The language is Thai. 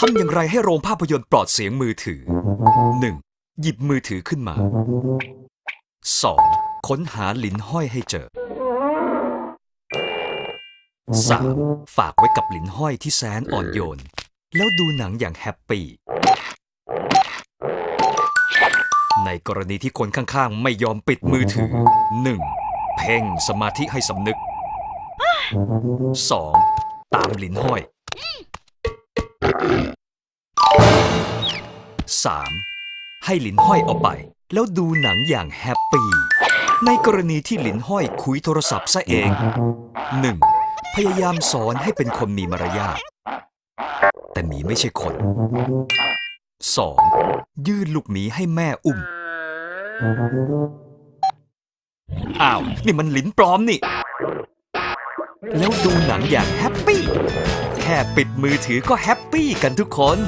ทำอย่างไรให้โรงภาพยนตร์ปลอดเสียงมือถือ 1. หยิบมือถือขึ้นมา 2. ค้นหาลิ้นห้อยให้เจอ 3. ฝากไว้กับลิ้นห้อยที่แสนอ่อนโยน แล้วดูหนังอย่างแฮปปี้ ในกรณีที่คนข้างๆ ไม่ยอมปิดมือถือ 1. เพ่งสมาธิให้สำนึก 2. ตามลิ้นห้อย 3. ให้ลิ้นห้อยเอาไป แล้วดูหนังอย่างแฮปปี้ ในกรณีที่ลิ้นห้อยคุยโทรศัพท์ซะเอง 1. พยายามสอนให้เป็นคนมีมารยาทแต่หมีไม่ใช่คน 2. ยื่นลูกหมีให้แม่อุ้ม อ้าว นี่มันลิ้นปลอมนี่ แล้วดูหนังอย่างแฮปปี้ แค่ปิดมือถือก็แฮปปี้กันทุกคน